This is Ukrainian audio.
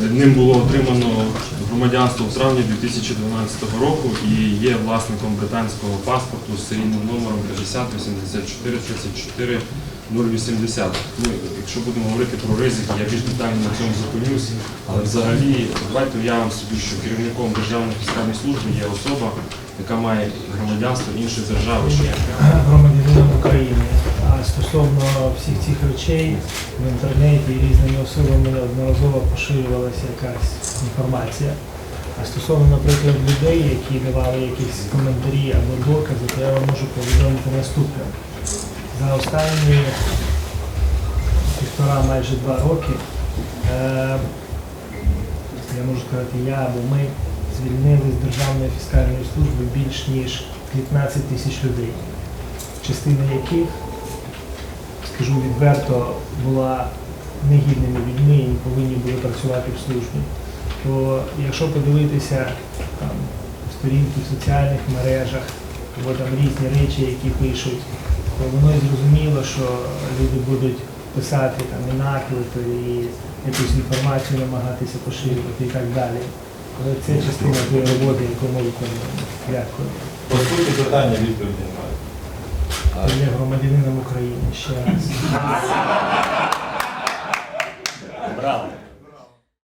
Ним було отримано громадянство в травні 2012 року і є власником британського паспорту з серійним номером 50 84 34 080. Ну, якщо будемо говорити про ризики, я більш детально на цьому зупинюсь. Але взагалі, давайте уявимо собі, що керівником Державної фіскальної служби є особа, яка має громадянство іншої держави. Що громадянином України. А стосовно всіх цих речей в інтернеті різними особами неодноразово поширювалася якась інформація. А стосовно, наприклад, людей, які давали якісь коментарі або докази, то я вам можу повідомити наступне. За останні півтора, майже два роки, е, я можу сказати, я або ми звільнили з Державної фіскальної служби більш ніж 15 тисяч людей частина яких, скажу відверто, була негідними людьми і не повинні були працювати в службі. То якщо подивитися там, сторінки в соціальних мережах або там різні речі, які пишуть, воно і зрозуміло, що люди будуть писати там і наклики, і якусь інформацію намагатися поширювати і так далі. Але це частина тієї роботи, яку ми виконуємо. Дякую. По суті питання відповіді немає. Я громадянином України ще раз. Браво.